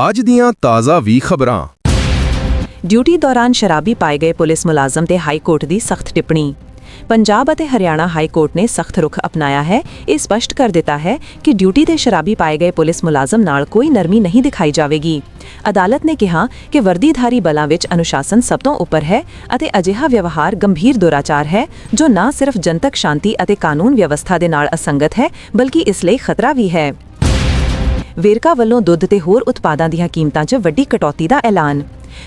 ਅੱਜ ਦੀਆਂ ਤਾਜ਼ਾ ਵੀ ਖਬਰਾਂ। ਡਿਊਟੀ ਦੌਰਾਨ ਸ਼ਰਾਬੀ ਪਾਏ ਗਏ ਪੁਲਿਸ ਮੁਲਾਜ਼ਮ ਤੇ ਹਾਈ ਕੋਰਟ ਦੀ ਸਖਤ ਟਿੱਪਣੀ। ਪੰਜਾਬ ਅਤੇ ਹਰਿਆਣਾ ਹਾਈ ਕੋਰਟ ਨੇ ਸਖਤ ਰੁਖ ਅਪਣਾਇਆ ਹੈ। ਇਹ ਸਪਸ਼ਟ ਕਰ ਦਿੱਤਾ ਹੈ ਕਿ ਡਿਊਟੀ ਤੇ ਸ਼ਰਾਬੀ ਪਾਏ ਗਏ ਪੁਲਿਸ ਮੁਲਾਜ਼ਮ ਨਾਲ ਕੋਈ ਨਰਮੀ ਨਹੀਂ ਦਿਖਾਈ ਜਾਵੇਗੀ। ਅਦਾਲਤ ਨੇ ਕਿਹਾ ਕਿ ਵਰਦੀਧਾਰੀ ਬਲਾਂ ਵਿੱਚ ਅਨੁਸ਼ਾਸਨ ਸਭ ਤੋਂ ਉੱਪਰ ਹੈ ਅਤੇ ਅਜਿਹਾ ਵਿਵਹਾਰ ਗੰਭੀਰ ਦੁਰਾਚਾਰ ਹੈ, ਜੋ ਨਾ ਸਿਰਫ ਜਨਤਕ ਸ਼ਾਂਤੀ ਅਤੇ ਕਾਨੂੰਨ ਵਿਵਸਥਾ ਦੇ ਨਾਲ ਅਸੰਗਤ ਹੈ, ਬਲਕਿ ਇਸ ਲਈ ਖਤਰਾ ਵੀ ਹੈ। ਵੇਰਕਾ ਵੱਲੋਂ ਦੁੱਧ ਤੇ ਹੋਰ ਉਤਪਾਦਾਂ ਦੀਆਂ ਕੀਮਤਾਂ 'ਚ ਵੱਡੀ ਕਟੌਤੀ ਦਾ ਐਲਾਨ।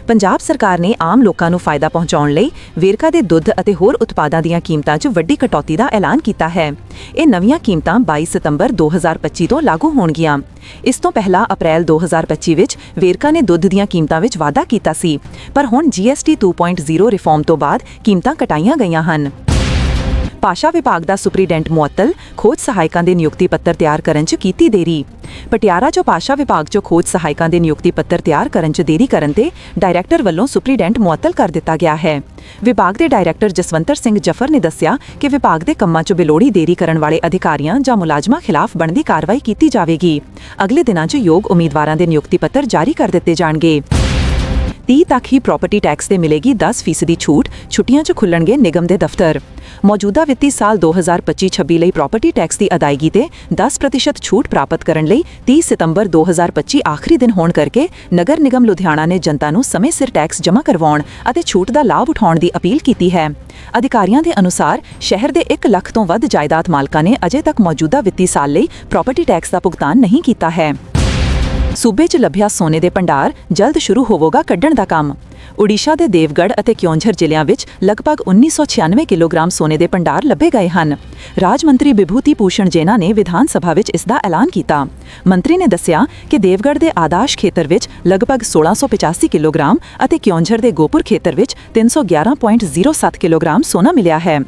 ਪੰਜਾਬ ਸਰਕਾਰ ਨੇ ਆਮ ਲੋਕਾਂ ਨੂੰ ਫਾਇਦਾ ਪਹੁੰਚਾਉਣ ਲਈ ਵੇਰਕਾ ਦੇ ਦੁੱਧ ਅਤੇ ਹੋਰ ਉਤਪਾਦਾਂ ਦੀਆਂ ਕੀਮਤਾਂ 'ਚ ਵੱਡੀ ਕਟੌਤੀ ਦਾ ਐਲਾਨ ਕੀਤਾ ਹੈ। ਇਹ ਨਵੀਆਂ ਕੀਮਤਾਂ 22 ਸਤੰਬਰ 2025 ਤੋਂ ਲਾਗੂ ਹੋਣਗੀਆਂ। ਇਸ ਤੋਂ ਪਹਿਲਾਂ ਅਪ੍ਰੈਲ 2025 ਵਿੱਚ ਵੇਰਕਾ ਨੇ ਦੁੱਧ ਦੀਆਂ ਕੀਮਤਾਂ ਵਿੱਚ ਵਾਧਾ ਕੀਤਾ ਸੀ, ਪਰ ਹੁਣ GST 2.0 ਰਿਫਾਰਮ ਤੋਂ ਬਾਅਦ ਕੀਮਤਾਂ ਕਟਾਈਆਂ ਗਈਆਂ ਹਨ। ਭਾਸ਼ਾ ਵਿਭਾਗ ਦਾ ਸੁਪਰੀਡੈਂਟ ਮੁਅੱਤਲ ਖੋਜ ਸਹਾਇਕਾਂ ਦੇ ਨਿਯੁਕਤੀ ਪੱਤਰ ਤਿਆਰ ਕਰਨ 'ਚ ਕੀਤੀ ਦੇਰੀ। ਪਟਿਆਲਾ 'ਚ ਭਾਸ਼ਾ ਵਿਭਾਗ 'ਚ ਖੋਜ ਸਹਾਇਕਾਂ ਦੇ ਨਿਯੁਕਤੀ ਪੱਤਰ ਤਿਆਰ ਕਰਨ 'ਚ ਦੇਰੀ ਕਰਨ ਤੇ ਡਾਇਰੈਕਟਰ ਵੱਲੋਂ ਸੁਪਰੀਡੈਂਟ ਮੁਅੱਤਲ ਕਰ ਦਿੱਤਾ ਗਿਆ ਹੈ। ਵਿਭਾਗ ਦੇ ਡਾਇਰੈਕਟਰ ਜਸਵੰਤਰ ਸਿੰਘ ਜਫਰ ਨੇ ਦੱਸਿਆ ਕਿ ਵਿਭਾਗ ਦੇ ਕੰਮਾਂ 'ਚ ਬਿਲੋੜੀ ਦੇਰੀ ਕਰਨ ਵਾਲੇ ਅਧਿਕਾਰੀਆਂ ਜਾਂ ਮੁਲਾਜ਼ਮਾਂ ਖਿਲਾਫ ਬਣਦੀ ਕਾਰਵਾਈ ਕੀਤੀ ਜਾਵੇਗੀ। ਅਗਲੇ ਦਿਨਾਂ 'ਚ ਯੋਗ ਉਮੀਦਵਾਰਾਂ ਦੇ ਨਿਯੁਕਤੀ ਪੱਤਰ ਜਾਰੀ ਕਰ ਦਿੱਤੇ ਜਾਣਗੇ। 30 ਤੱਕ ਹੀ ਪ੍ਰਾਪਰਟੀ ਟੈਕਸ ਤੇ ਮਿਲੇਗੀ 10% ਦੀ ਛੂਟ। ਛੁੱਟੀਆਂ 'ਚ ਖੁੱਲਣਗੇ ਨਿਗਮ ਦੇ ਦਫ਼ਤਰ। ਮੌਜੂਦਾ ਵਿੱਤੀ ਸਾਲ 2025-26 ਲਈ ਪ੍ਰਾਪਰਟੀ ਟੈਕਸ ਦੀ ਅਦਾਇਗੀ ਤੇ 10% ਛੂਟ ਪ੍ਰਾਪਤ ਕਰਨ ਲਈ 30 ਸਤੰਬਰ 2025 ਆਖਰੀ ਦਿਨ ਹੋਣ ਕਰਕੇ ਨਗਰ ਨਿਗਮ ਲੁਧਿਆਣਾ ਨੇ ਜਨਤਾ ਨੂੰ ਸਮੇਂ ਸਿਰ ਟੈਕਸ ਜਮ੍ਹਾਂ ਕਰਵਾਉਣ ਅਤੇ ਛੂਟ ਦਾ ਲਾਭ ਉਠਾਉਣ ਦੀ ਅਪੀਲ ਕੀਤੀ ਹੈ। ਅਧਿਕਾਰੀਆਂ ਦੇ ਅਨੁਸਾਰ ਸ਼ਹਿਰ ਦੇ 1 ਲੱਖ ਤੋਂ ਵੱਧ ਜਾਇਦਾਦ ਮਾਲਕਾਂ ਨੇ ਅਜੇ ਤੱਕ ਮੌਜੂਦਾ ਵਿੱਤੀ ਸਾਲ ਲਈ ਪ੍ਰਾਪਰਟੀ ਟੈਕਸ ਦਾ ਭੁਗਤਾਨ ਨਹੀਂ ਕੀਤਾ ਹੈ। ਸੂਬੇ 'ਚ ਲੱਭਿਆ ਸੋਨੇ ਦੇ ਭੰਡਾਰ ਜਲਦ ਸ਼ੁਰੂ ਹੋਵੇਗਾ ਕੱਢਣ ਦਾ ਕੰਮ। ਓਡੀਸਾ ਦੇ ਦੇਵਗੜ੍ਹ ਅਤੇ ਕਿਉਂਝਰ ਜ਼ਿਲ੍ਹਿਆਂ ਵਿੱਚ ਲਗਭਗ 1996 ਕਿਲੋਗ੍ਰਾਮ ਸੋਨੇ ਦੇ ਭੰਡਾਰ ਲੱਭੇ ਗਏ ਹਨ। ਰਾਜ ਮੰਤਰੀ ਵਿਭੂਤੀ ਭੂਸ਼ਣ ਜੈਨਾ ਨੇ ਵਿਧਾਨ ਸਭਾ ਵਿੱਚ ਇਸ ਦਾ ਐਲਾਨ ਕੀਤਾ। ਮੰਤਰੀ ਨੇ ਦੱਸਿਆ ਕਿ ਦੇਵਗੜ੍ਹ ਦੇ ਆਦਾਸ਼ ਖੇਤਰ ਵਿੱਚ ਲਗਭਗ 1685 ਕਿਲੋਗ੍ਰਾਮ ਅਤੇ ਕਿਉਂਝਰ ਦੇ ਗੋਪੁਰ ਖੇਤਰ ਵਿੱਚ 311.07 ਕਿਲੋਗ੍ਰਾਮ ਸੋਨਾ ਮਿਲਿਆ ਹੈ।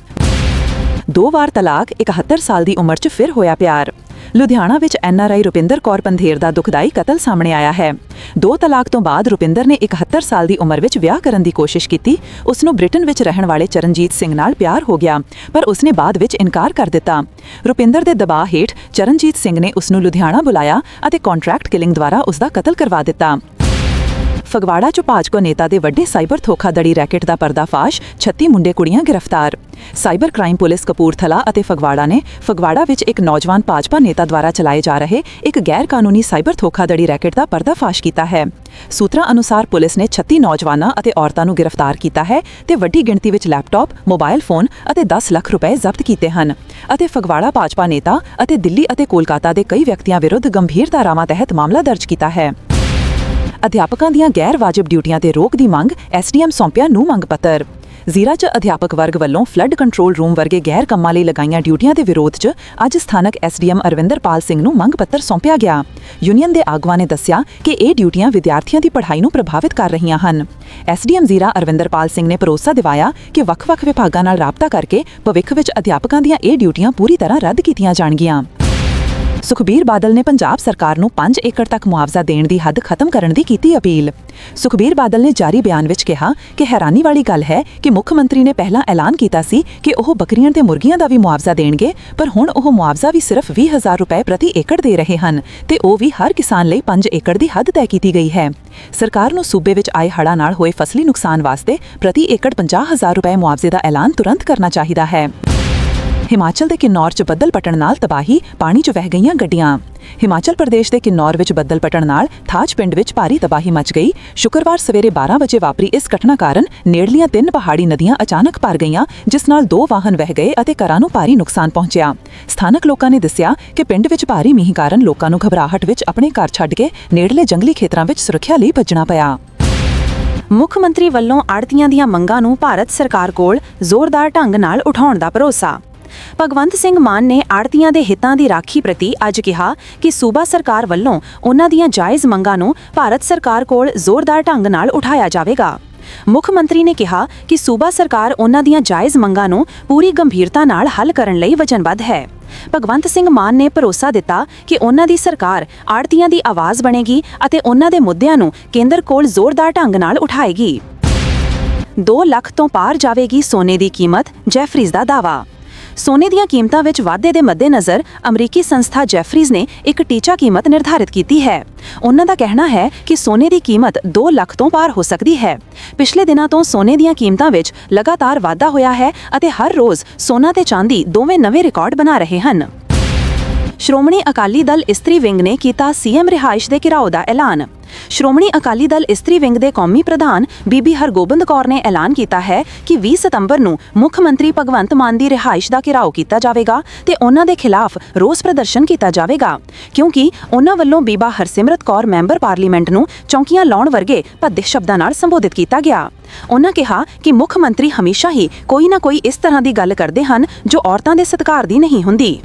ਦੋ ਵਾਰ ਤਲਾਕ 71 ਸਾਲ ਦੀ ਉਮਰ 'ਚ ਫਿਰ ਹੋਇਆ ਪਿਆਰ। ਲੁਧਿਆਣਾ ਵਿੱਚ ਐਨਆਰਆਈ ਰੁਪਿੰਦਰ ਕੌਰ ਪੰਧੇਰ ਦਾ ਦੁਖਦਾਈ ਕਤਲ ਸਾਹਮਣੇ ਆਇਆ ਹੈ। ਦੋ ਤਲਾਕ ਤੋਂ ਬਾਅਦ ਰੁਪਿੰਦਰ ਨੇ 71 ਸਾਲ ਦੀ ਉਮਰ ਵਿੱਚ ਵਿਆਹ ਕਰਨ ਦੀ ਕੋਸ਼ਿਸ਼ ਕੀਤੀ। ਉਸ ਨੂੰ ਬ੍ਰਿਟਨ ਵਿੱਚ ਰਹਿਣ ਵਾਲੇ ਚਰਨਜੀਤ ਸਿੰਘ ਨਾਲ ਪਿਆਰ ਹੋ ਗਿਆ, ਪਰ ਉਸਨੇ ਬਾਅਦ ਵਿੱਚ ਇਨਕਾਰ ਕਰ ਦਿੱਤਾ। ਰੁਪਿੰਦਰ ਦੇ ਦਬਾਅ ਹੇਠ ਚਰਨਜੀਤ ਸਿੰਘ ਨੇ ਉਸ ਨੂੰ ਲੁਧਿਆਣਾ ਬੁਲਾਇਆ ਅਤੇ ਕੰਟਰੈਕਟ ਕਿਲਿੰਗ ਦੁਆਰਾ ਉਸ ਦਾ ਕਤਲ ਕਰਵਾ ਦਿੱਤਾ। ਫਗਵਾੜਾ ਚ ਭਾਜਪਾ ਨੇਤਾ ਦੇ ਵੱਡੇ ਸਾਈਬਰ ਧੋਖਾਧੜੀ ਰੈਕੇਟ ਦਾ ਪਰਦਾਫਾਸ਼ 36 ਮੁੰਡੇ ਕੁੜੀਆਂ ਗ੍ਰਿਫਤਾਰ। ਸਾਈਬਰ ਕ੍ਰਾਈਮ ਪੁਲਿਸ ਕਪੂਰਥਲਾ ਅਤੇ ਫਗਵਾੜਾ ਨੇ ਫਗਵਾੜਾ ਵਿੱਚ ਇੱਕ ਨੌਜਵਾਨ ਭਾਜਪਾ ਨੇਤਾ ਦੁਆਰਾ ਚਲਾਏ ਜਾ ਰਹੇ ਇੱਕ ਗੈਰ ਕਾਨੂੰਨੀ ਸਾਈਬਰ ਧੋਖਾਧੜੀ ਰੈਕੇਟ ਦਾ ਪਰਦਾਫਾਸ਼ ਕੀਤਾ ਹੈ। ਸੂਤਰਾਂ ਅਨੁਸਾਰ ਪੁਲਿਸ ਨੇ 36 ਨੌਜਵਾਨਾਂ ਅਤੇ ਔਰਤਾਂ ਨੂੰ ਗ੍ਰਿਫਤਾਰ ਕੀਤਾ ਹੈ ਤੇ ਵੱਡੀ ਗਿਣਤੀ ਵਿੱਚ ਲੈਪਟਾਪ, ਮੋਬਾਈਲ ਫੋਨ ਅਤੇ 10 ਲੱਖ ਰੁਪਏ ਜ਼ਬਤ ਕੀਤੇ ਹਨ ਅਤੇ ਫਗਵਾੜਾ ਭਾਜਪਾ ਨੇਤਾ ਅਤੇ ਦਿੱਲੀ ਅਤੇ ਕੋਲਕਾਤਾ ਦੇ ਕਈ ਵਿਅਕਤੀਆਂ ਵਿਰੁੱਧ ਗੰਭੀਰ ਧਾਰਾਵਾਂ ਤਹਿਤ ਮਾਮਲਾ ਦਰਜ ਕੀਤਾ ਹੈ। ਅਧਿਆਪਕਾਂ ਦੀਆਂ ਗੈਰ ਵਾਜਬ ਡਿਊਟੀਆਂ ਤੇ ਰੋਕ ਦੀ ਮੰਗ ਐਸਡੀਐਮ ਸੌਂਪਿਆ ਨੂੰ ਮੰਗ ਪੱਤਰ। ਜ਼ੀਰਾ 'ਚ ਅਧਿਆਪਕ ਵਰਗ ਵੱਲੋਂ ਫਲੱਡ ਕੰਟਰੋਲ ਰੂਮ ਵਰਗੇ ਗੈਰ ਕੰਮਾਂ ਲਈ ਲਗਾਈਆਂ ਡਿਊਟੀਆਂ ਦੇ ਵਿਰੋਧ 'ਚ ਅੱਜ ਸਥਾਨਕ ਐਸਡੀਐਮ ਅਰਵਿੰਦਰਪਾਲ ਸਿੰਘ ਨੂੰ ਮੰਗ ਪੱਤਰ ਸੌਂਪਿਆ ਗਿਆ। ਯੂਨੀਅਨ ਦੇ ਆਗੂਆਂ ਨੇ ਦੱਸਿਆ ਕਿ ਇਹ ਡਿਊਟੀਆਂ ਵਿਦਿਆਰਥੀਆਂ ਦੀ ਪੜ੍ਹਾਈ ਨੂੰ ਪ੍ਰਭਾਵਿਤ ਕਰ ਰਹੀਆਂ ਹਨ। ਐਸਡੀਐਮ ਜ਼ੀਰਾ ਅਰਵਿੰਦਰਪਾਲ ਸਿੰਘ ਨੇ ਭਰੋਸਾ ਦਿਵਾਇਆ ਕਿ ਵੱਖ-ਵੱਖ ਵਿਭਾਗਾਂ ਨਾਲ ਰਾਬਤਾ ਕਰਕੇ ਭਵਿੱਖ ਵਿੱਚ ਅਧਿਆਪਕਾਂ ਦੀਆਂ ਇਹ ਡਿਊਟੀਆਂ ਪੂਰੀ ਤਰ੍ਹਾਂ ਰੱਦ ਕੀਤੀਆਂ ਜਾਣਗੀਆਂ। ਸੁਖਬੀਰ ਬਾਦਲ ਨੇ ਪੰਜਾਬ ਸਰਕਾਰ ਨੂੰ 5 ਏਕੜ ਤੱਕ ਮੁਆਵਜ਼ਾ ਦੇਣ ਦੀ ਹੱਦ ਖਤਮ ਕਰਨ ਦੀ ਕੀਤੀ ਅਪੀਲ। ਸੁਖਬੀਰ ਬਾਦਲ ਨੇ ਜਾਰੀ ਬਿਆਨ ਵਿੱਚ ਕਿਹਾ ਕਿ ਹੈਰਾਨੀ ਵਾਲੀ ਗੱਲ ਹੈ ਕਿ ਮੁੱਖ ਮੰਤਰੀ ਨੇ ਪਹਿਲਾਂ ਐਲਾਨ ਕੀਤਾ ਸੀ ਕਿ ਉਹ ਬੱਕਰੀਆਂ ਤੇ ਮੁਰਗੀਆਂ ਦਾ ਵੀ ਮੁਆਵਜ਼ਾ ਦੇਣਗੇ, ਪਰ ਹੁਣ ਉਹ ਮੁਆਵਜ਼ਾ ਵੀ ਸਿਰਫ 20000 ਰੁਪਏ ਪ੍ਰਤੀ ਏਕੜ ਦੇ ਰਹੇ ਹਨ ਤੇ ਉਹ ਵੀ ਹਰ ਕਿਸਾਨ ਲਈ 5 ਏਕੜ ਦੀ ਹੱਦ ਤੈਅ ਕੀਤੀ ਗਈ ਹੈ। ਸਰਕਾਰ ਨੂੰ ਸੂਬੇ ਵਿੱਚ ਆਏ ਹੜ੍ਹਾਂ ਨਾਲ ਹੋਏ ਫਸਲੀ ਨੁਕਸਾਨ ਵਾਸਤੇ ਪ੍ਰਤੀ ਏਕੜ 50000 ਰੁਪਏ ਮੁਆਵਜ਼ੇ ਦਾ ਐਲਾਨ ਤੁਰੰਤ ਕਰਨਾ ਚਾਹੀਦਾ ਹੈ। ਹਿਮਾਚਲ ਦੇ ਕਿਨੌਰ 'ਚ ਬੱਦਲ ਪਟਣ ਨਾਲ ਤਬਾਹੀ, ਪਾਣੀ 'ਚ ਵਹਿ ਗਈਆਂ ਗੱਡੀਆਂ। ਹਿਮਾਚਲ ਪ੍ਰਦੇਸ਼ ਦੇ ਕਿਨੌਰ ਵਿੱਚ ਬੱਦਲ ਪਟਣ ਨਾਲ ਥਾਜ ਪਿੰਡ ਵਿੱਚ ਭਾਰੀ ਤਬਾਹੀ ਮਚ ਗਈ। ਸ਼ੁੱਕਰਵਾਰ ਸਵੇਰੇ 12 ਵਜੇ ਵਾਪਰੀ ਇਸ ਘਟਨਾ ਕਾਰਨ ਨੇੜਲੀਆਂ ਤਿੰਨ ਪਹਾੜੀ ਨਦੀਆਂ ਅਚਾਨਕ ਭਰ ਗਈਆਂ, ਜਿਸ ਨਾਲ ਦੋ ਵਾਹਨ ਵਹਿ ਗਏ ਅਤੇ ਘਰਾਂ ਨੂੰ ਭਾਰੀ ਨੁਕਸਾਨ ਪਹੁੰਚਿਆ। ਸਥਾਨਕ ਲੋਕਾਂ ਨੇ ਦੱਸਿਆ ਕਿ ਪਿੰਡ ਵਿੱਚ ਭਾਰੀ ਮੀਂਹ ਕਾਰਨ ਲੋਕਾਂ ਨੂੰ ਘਬਰਾਹਟ ਵਿੱਚ ਆਪਣੇ ਘਰ ਛੱਡ ਕੇ ਨੇੜਲੇ ਜੰਗਲੀ ਖੇਤਰਾਂ ਵਿੱਚ ਸੁਰੱਖਿਆ ਲਈ ਭੱਜਣਾ ਪਿਆ। ਮੁੱਖ ਮੰਤਰੀ ਵੱਲੋਂ ਆੜਤੀਆਂ ਦੀਆਂ ਮੰਗਾਂ ਨੂੰ ਭਾਰਤ ਸਰਕਾਰ ਕੋਲ ਜ਼ੋਰਦਾਰ ਢੰਗ ਨਾਲ ਉਠਾਉਣ ਦਾ ਭਰੋਸਾ। ਭਗਵੰਤ ਸਿੰਘ ਮਾਨ ਨੇ ਆੜਤੀਆਂ ਦੇ ਹਿੱਤਾਂ ਦੀ ਰਾਖੀ ਪ੍ਰਤੀ ਅੱਜ ਕਿਹਾ ਕਿ ਸੂਬਾ ਸਰਕਾਰ ਵੱਲੋਂ ਉਹਨਾਂ ਦੀਆਂ ਜਾਇਜ਼ ਮੰਗਾਂ ਨੂੰ ਭਾਰਤ ਸਰਕਾਰ ਕੋਲ ਜ਼ੋਰਦਾਰ ਢੰਗ ਨਾਲ ਉਠਾਇਆ ਜਾਵੇਗਾ। ਮੁੱਖ ਮੰਤਰੀ ਨੇ ਕਿਹਾ ਕਿ ਸੂਬਾ ਸਰਕਾਰ ਉਹਨਾਂ ਦੀਆਂ ਜਾਇਜ਼ ਮੰਗਾਂ ਨੂੰ ਪੂਰੀ ਗੰਭੀਰਤਾ ਨਾਲ ਹੱਲ ਕਰਨ ਲਈ ਵਚਨਬੱਧ ਹੈ। ਭਗਵੰਤ ਸਿੰਘ ਮਾਨ ਨੇ ਭਰੋਸਾ ਦਿੱਤਾ ਕਿ ਉਹਨਾਂ ਦੀ ਸਰਕਾਰ ਆੜਤੀਆਂ ਦੀ ਆਵਾਜ਼ ਬਣੇਗੀ ਅਤੇ ਉਹਨਾਂ ਦੇ ਮੁੱਦਿਆਂ ਨੂੰ ਕੇਂਦਰ ਕੋਲ ਜ਼ੋਰਦਾਰ ਢੰਗ ਨਾਲ ਉਠਾਏਗੀ। 2 ਲੱਖ ਤੋਂ ਪਾਰ ਜਾਵੇਗੀ ਸੋਨੇ ਦੀ ਕੀਮਤ ਜੈਫਰੀਜ਼ ਦਾ ਦਾਵਾ ਸੋਨੇ ਦੀਆਂ ਕੀਮਤਾਂ ਵਿੱਚ ਵਾਧੇ ਦੇ ਮੱਦੇਨਜ਼ਰ ਅਮਰੀਕੀ ਸੰਸਥਾ ਜੈਫਰੀਜ਼ ਨੇ ਇੱਕ ਟੀਚਾ ਕੀਮਤ ਨਿਰਧਾਰਿਤ ਕੀਤੀ ਹੈ। ਉਹਨਾਂ ਦਾ ਕਹਿਣਾ ਹੈ ਕਿ ਸੋਨੇ ਦੀ ਕੀਮਤ 2 ਲੱਖ ਤੋਂ ਪਾਰ ਹੋ ਸਕਦੀ ਹੈ। ਪਿਛਲੇ ਦਿਨਾਂ ਤੋਂ ਸੋਨੇ ਦੀਆਂ ਕੀਮਤਾਂ ਵਿੱਚ ਲਗਾਤਾਰ ਵਾਧਾ ਹੋਇਆ ਹੈ ਅਤੇ ਹਰ ਰੋਜ਼ ਸੋਨਾ ਤੇ ਚਾਂਦੀ ਦੋਵੇਂ ਨਵੇਂ ਰਿਕਾਰਡ ਬਣਾ ਰਹੇ ਹਨ। ਸ਼੍ਰੋਮਣੀ ਅਕਾਲੀ ਦਲ ਇਸਤਰੀ ਵਿੰਗ ਨੇ ਕੀਤਾ ਸੀਐਮ ਰਿਹਾਇਸ਼ ਦੇ ਘਿਰਾਓ ਦਾ ਐਲਾਨ। ਸ਼੍ਰੋਮਣੀ ਅਕਾਲੀ ਦਲ ਇਸਤਰੀ ਵਿੰਗ ਦੇ ਕੌਮੀ ਪ੍ਰਧਾਨ ਬੀਬੀ ਹਰਗੋਬਿੰਦ ਕੌਰ ਨੇ ਐਲਾਨ ਕੀਤਾ ਹੈ ਕਿ 20 ਸਤੰਬਰ ਨੂੰ ਮੁੱਖ ਮੰਤਰੀ ਭਗਵੰਤ ਮਾਨ ਦੀ ਰਿਹਾਇਸ਼ ਦਾ ਘਿਰਾਓ ਕੀਤਾ ਜਾਵੇਗਾ ਤੇ ਉਹਨਾਂ ਦੇ ਖਿਲਾਫ ਰੋਸ ਪ੍ਰਦਰਸ਼ਨ ਕੀਤਾ ਜਾਵੇਗਾ, ਕਿਉਂਕਿ ਉਹਨਾਂ ਵੱਲੋਂ ਬੀਬਾ ਹਰਸਿਮਰਤ ਕੌਰ ਮੈਂਬਰ ਪਾਰਲੀਮੈਂਟ ਨੂੰ ਚੌਂਕੀਆਂ ਲਾਉਣ ਵਰਗੇ ਭੱਦੇ ਸ਼ਬਦਾਂ ਨਾਲ ਸੰਬੋਧਿਤ ਕੀਤਾ ਗਿਆ। ਉਹਨਾਂ ਕਿਹਾ ਕਿ ਮੁੱਖ ਮੰਤਰੀ ਹਮੇਸ਼ਾ ਹੀ ਕੋਈ ਨਾ ਕੋਈ ਇਸ ਤਰ੍ਹਾਂ ਦੀ ਗੱਲ ਕਰਦੇ ਹਨ ਜੋ ਔਰਤਾਂ ਦੇ ਸਤਿਕਾਰ ਦੀ ਨਹੀਂ ਹੁੰਦੀ।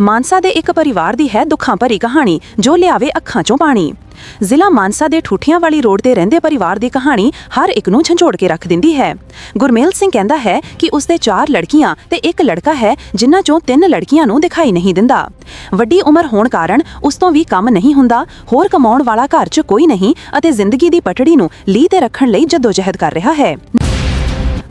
ਮਾਨਸਾ ਦੇ ਇੱਕ ਪਰਿਵਾਰ ਦੀ ਹੈ ਦੁੱਖਾਂ ਭਰੀ ਕਹਾਣੀ ਜੋ ਲਿਆਵੇ ਅੱਖਾਂ 'ਚੋਂ ਪਾਣੀ। ਜ਼ਿਲ੍ਹਾ ਮਾਨਸਾ ਦੇ ਠੂਠੀਆਂ ਵਾਲੀ ਰੋਡ ਤੇ ਰਹਿੰਦੇ ਪਰਿਵਾਰ ਦੀ ਕਹਾਣੀ ਹਰ ਇੱਕ ਨੂੰ ਝੰਜੋੜ ਕੇ ਰੱਖ ਦਿੰਦੀ ਹੈ। ਗੁਰਮੇਲ ਸਿੰਘ ਕਹਿੰਦਾ ਹੈ ਕਿ ਉਸ ਦੇ ਚਾਰ ਲੜਕੀਆਂ ਤੇ ਇੱਕ ਲੜਕਾ ਹੈ ਜਿਨ੍ਹਾਂ 'ਚੋਂ ਤਿੰਨ ਲੜਕੀਆਂ ਨੂੰ ਦਿਖਾਈ ਨਹੀਂ ਦਿੰਦਾ। ਵੱਡੀ ਉਮਰ ਹੋਣ ਕਾਰਨ ਉਸ ਤੋਂ ਵੀ ਕੰਮ ਨਹੀਂ ਹੁੰਦਾ, ਹੋਰ ਕਮਾਉਣ ਵਾਲਾ ਘਰ 'ਚ ਕੋਈ ਨਹੀਂ ਅਤੇ ਜ਼ਿੰਦਗੀ ਦੀ ਪਟੜੀ ਨੂੰ ਲੀਹ ਤੇ ਰੱਖਣ ਲਈ ਜਦੋਜਹਿਦ ਕਰ ਰਿਹਾ ਹੈ।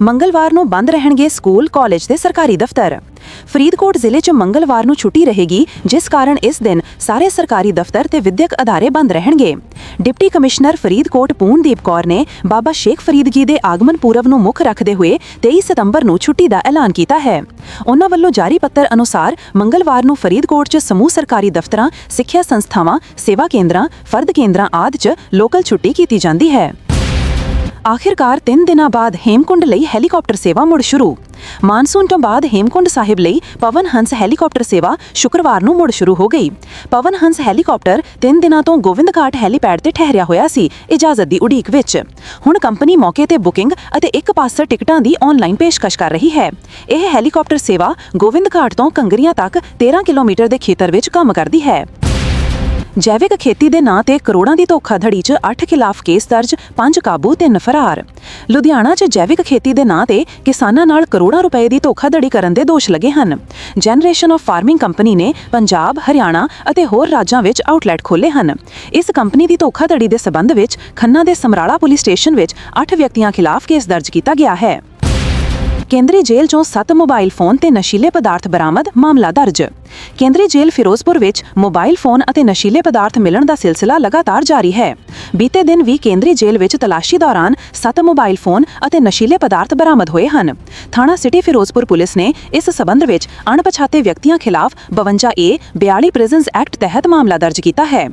ਮੰਗਲਵਾਰ ਨੂੰ ਬੰਦ ਰਹਿਣਗੇ ਸਕੂਲ, ਕਾਲਜ ਤੇ ਸਰਕਾਰੀ ਦਫ਼ਤਰ। ਫਰੀਦਕੋਟ ਜ਼ਿਲ੍ਹੇ 'ਚ ਮੰਗਲਵਾਰ ਨੂੰ ਛੁੱਟੀ ਰਹੇਗੀ, ਜਿਸ ਕਾਰਨ ਇਸ ਦਿਨ ਸਾਰੇ ਸਰਕਾਰੀ ਦਫ਼ਤਰ ਤੇ ਵਿਦਿਅਕ ਅਦਾਰੇ ਬੰਦ ਰਹਿਣਗੇ। ਡਿਪਟੀ ਕਮਿਸ਼ਨਰ ਫਰੀਦਕੋਟ ਪੂਰਨਦੀਪ ਕੌਰ ਨੇ ਬਾਬਾ ਸ਼ੇਖ ਫਰੀਦਗੀ ਦੇ ਆਗਮਨ ਪੂਰਵ ਨੂੰ ਮੁੱਖ ਰੱਖਦੇ ਹੋਏ 23 ਸਤੰਬਰ ਨੂੰ ਛੁੱਟੀ ਦਾ ਐਲਾਨ ਕੀਤਾ ਹੈ। ਉਹਨਾਂ ਵੱਲੋਂ ਜਾਰੀ ਪੱਤਰ ਅਨੁਸਾਰ ਮੰਗਲਵਾਰ ਨੂੰ ਫਰੀਦਕੋਟ 'ਚ ਸਮੂਹ ਸਰਕਾਰੀ ਦਫ਼ਤਰਾਂ, ਸਿੱਖਿਆ ਸੰਸਥਾਵਾਂ, ਸੇਵਾ ਕੇਂਦਰਾਂ, ਫਰਦ ਕੇਂਦਰਾਂ ਆਦਿ 'ਚ ਲੋਕਲ ਛੁੱਟੀ ਕੀਤੀ ਜਾਂਦੀ ਹੈ। ਆਖਿਰਕਾਰ 3 ਦਿਨਾਂ ਬਾਅਦ ਹੇਮਕੁੰਡ ਲਈ ਹੈਲੀਕਾਪਟਰ ਸੇਵਾ ਮੁੜ ਸ਼ੁਰੂ। ਮਾਨਸੂਨ ਤੋਂ ਬਾਅਦ ਹੇਮਕੁੰਡ ਸਾਹਿਬ ਲਈ ਪਵਨ ਹੰਸ ਹੈਲੀਕਾਪਟਰ ਸੇਵਾ ਸ਼ੁੱਕਰਵਾਰ ਨੂੰ ਮੁੜ ਸ਼ੁਰੂ ਹੋ ਗਈ। ਪਵਨ ਹੰਸ ਹੈਲੀਕਾਪਟਰ 3 ਦਿਨਾਂ ਤੋਂ ਗੋਵਿੰਦਘਾਟ ਹੈਲੀਪੈਡ ਤੇ ਠਹਿਰਿਆ ਹੋਇਆ ਸੀ, ਇਜਾਜ਼ਤ ਦੀ ਉਡੀਕ ਵਿੱਚ। ਹੁਣ ਕੰਪਨੀ ਮੌਕੇ ਤੇ ਬੁਕਿੰਗ ਅਤੇ ਇੱਕ ਪਾਸਰ ਟਿਕਟਾਂ ਦੀ ਆਨਲਾਈਨ ਪੇਸ਼ਕਸ਼ ਕਰ ਰਹੀ ਹੈ। ਇਹ ਹੈਲੀਕਾਪਟਰ ਸੇਵਾ ਗੋਵਿੰਦਘਾਟ ਤੋਂ ਕੰਗਰੀਆਂ ਤੱਕ 13 ਕਿਲੋਮੀਟਰ ਦੇ ਖੇਤਰ ਵਿੱਚ ਕੰਮ ਕਰਦੀ ਹੈ। ਜੈਵਿਕ ਖੇਤੀ ਦੇ ਨਾਂ ਤੇ ਕਰੋੜਾਂ ਦੀ ਧੋਖਾਧੜੀ 'ਚ 8 ਖਿਲਾਫ ਕੇਸ ਦਰਜ 5 ਕਾਬੂ ਤੇ ਫਰਾਰ ਲੁਧਿਆਣਾ 'ਚ ਜੈਵਿਕ ਖੇਤੀ ਦੇ ਨਾਂ ਤੇ ਕਿਸਾਨਾਂ ਨਾਲ ਕਰੋੜਾਂ ਰੁਪਏ ਦੀ ਧੋਖਾਧੜੀ ਕਰਨ ਦੇ ਦੋਸ਼ ਲੱਗੇ ਹਨ। ਜਨਰੇਸ਼ਨ ਆਫ ਫਾਰਮਿੰਗ ਕੰਪਨੀ ਨੇ ਪੰਜਾਬ, ਹਰਿਆਣਾ ਅਤੇ ਹੋਰ ਰਾਜਾਂ ਵਿੱਚ ਆਊਟਲੈਟ ਖੋਲ੍ਹੇ ਹਨ। ਇਸ ਕੰਪਨੀ ਦੀ ਧੋਖਾਧੜੀ ਦੇ ਸਬੰਧ ਵਿੱਚ ਖੰਨਾ ਦੇ ਸਮਰਾਲਾ ਪੁਲਿਸ ਸਟੇਸ਼ਨ ਵਿੱਚ 8 ਵਿਅਕਤੀਆਂ ਖਿਲਾਫ ਕੇਸ ਦਰਜ ਕੀਤਾ ਗਿਆ ਹੈ। ਕੇਂਦਰੀ ਜੇਲ੍ਹ 'ਚੋਂ 7 ਮੋਬਾਈਲ ਫੋਨ ਤੇ ਨਸ਼ੀਲੇ ਪਦਾਰਥ ਬਰਾਮਦ ਮਾਮਲਾ ਦਰਜ। ਕੇਂਦਰੀ ਜੇਲ੍ਹ ਫਿਰੋਜ਼ਪੁਰ ਵਿੱਚ ਮੋਬਾਈਲ ਫੋਨ ਅਤੇ ਨਸ਼ੀਲੇ ਪਦਾਰਥ ਮਿਲਣ ਦਾ ਸਿਲਸਿਲਾ ਲਗਾਤਾਰ ਜਾਰੀ ਹੈ। ਬੀਤੇ ਦਿਨ ਵੀ ਕੇਂਦਰੀ ਜੇਲ੍ਹ ਵਿੱਚ ਤਲਾਸ਼ੀ ਦੌਰਾਨ 7 ਮੋਬਾਈਲ ਫੋਨ ਅਤੇ ਨਸ਼ੀਲੇ ਪਦਾਰਥ ਬਰਾਮਦ ਹੋਏ ਹਨ। ਥਾਣਾ ਸਿਟੀ ਫਿਰੋਜ਼ਪੁਰ ਪੁਲਿਸ ਨੇ ਇਸ ਸਬੰਧ ਵਿੱਚ ਅਣਪਛਾਤੇ ਵਿਅਕਤੀਆਂ ਖਿਲਾਫ 52 ਏ 42 ਪ੍ਰਿਜ਼ਨਸ ਐਕਟ ਤਹਿਤ ਮਾਮਲਾ ਦਰਜ ਕੀਤਾ ਹੈ।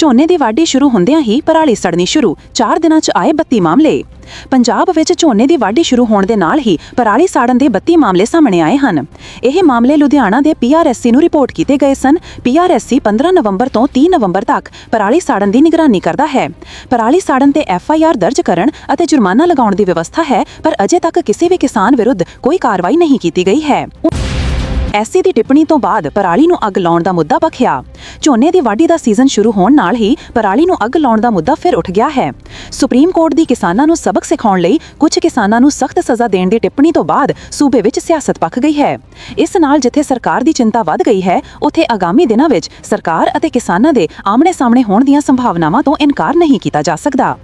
ਝੋਨੇ ਦੀ ਵਾਢੀ ਸ਼ੁਰੂ ਹੁੰਦਿਆਂ ਹੀ ਪਰਾਲੀ ਸੜਨੀ ਸ਼ੁਰੂ 4 ਦਿਨਾਂ 'ਚ ਆਏ 32 ਮਾਮਲੇ। ਪੰਜਾਬ ਵਿੱਚ ਝੋਨੇ ਦੀ ਵਾਢੀ ਸ਼ੁਰੂ ਹੋਣ ਦੇ ਨਾਲ ਹੀ ਪਰਾਲੀ ਸਾੜਨ ਦੇ 32 ਮਾਮਲੇ ਸਾਹਮਣੇ ਆਏ ਹਨ। ਇਹ ਮਾਮਲੇ ਲੁਧਿਆਣਾ ਦੇ ਪੀਆਰਐਸਸੀ ਨੂੰ ਰਿਪੋਰਟ ਕੀਤੇ ਗਏ ਸਨ। ਪੀਆਰਐਸਸੀ 15 ਨਵੰਬਰ ਤੋਂ 30 ਨਵੰਬਰ ਤੱਕ ਪਰਾਲੀ ਸਾੜਨ ਦੀ ਨਿਗਰਾਨੀ ਕਰਦਾ ਹੈ। ਪਰਾਲੀ ਸਾੜਨ ਤੇ ਐਫਆਈਆਰ ਦਰਜ ਕਰਨ ਅਤੇ ਜੁਰਮਾਨਾ ਲਗਾਉਣ ਦੀ ਵਿਵਸਥਾ ਹੈ, ਪਰ ਅਜੇ ਤੱਕ ਕਿਸੇ ਵੀ ਕਿਸਾਨ ਵਿਰੁੱਧ ਕੋਈ ਕਾਰਵਾਈ ਨਹੀਂ ਕੀਤੀ ਗਈ ਹੈ। ਐਸਸੀ ਦੀ ਟਿੱਪਣੀ ਤੋਂ ਬਾਅਦ ਪਰਾਲੀ ਨੂੰ ਅੱਗ ਲਾਉਣ ਦਾ ਮੁੱਦਾ ਭਖਿਆ ਝੋਨੇ ਦੀ ਵਾਢੀ ਦਾ ਸੀਜ਼ਨ ਸ਼ੁਰੂ ਹੋਣ ਨਾਲ ਹੀ ਪਰਾਲੀ ਨੂੰ ਅੱਗ ਲਾਉਣ ਦਾ ਮੁੱਦਾ ਫਿਰ ਉੱਠ ਗਿਆ ਹੈ। ਸੁਪਰੀਮ ਕੋਰਟ ਦੀ ਕਿਸਾਨਾਂ ਨੂੰ ਸਬਕ ਸਿਖਾਉਣ ਲਈ ਕੁਝ ਕਿਸਾਨਾਂ ਨੂੰ ਸਖਤ ਸਜ਼ਾ ਦੇਣ ਦੀ ਟਿੱਪਣੀ ਤੋਂ ਬਾਅਦ ਸੂਬੇ ਵਿੱਚ ਸਿਆਸਤ ਪੱਕ ਗਈ ਹੈ। ਇਸ ਨਾਲ ਜਿੱਥੇ ਸਰਕਾਰ ਦੀ ਚਿੰਤਾ ਵੱਧ ਗਈ ਹੈ, ਉੱਥੇ ਆਗਾਮੀ ਦਿਨਾਂ ਵਿੱਚ ਸਰਕਾਰ ਅਤੇ ਕਿਸਾਨਾਂ ਦੇ ਆਮਣੇ-ਸਾਹਮਣੇ ਹੋਣ ਦੀਆਂ ਸੰਭਾਵਨਾਵਾਂ ਤੋਂ ਇਨਕਾਰ ਨਹੀਂ ਕੀਤਾ ਜਾ ਸਕਦਾ।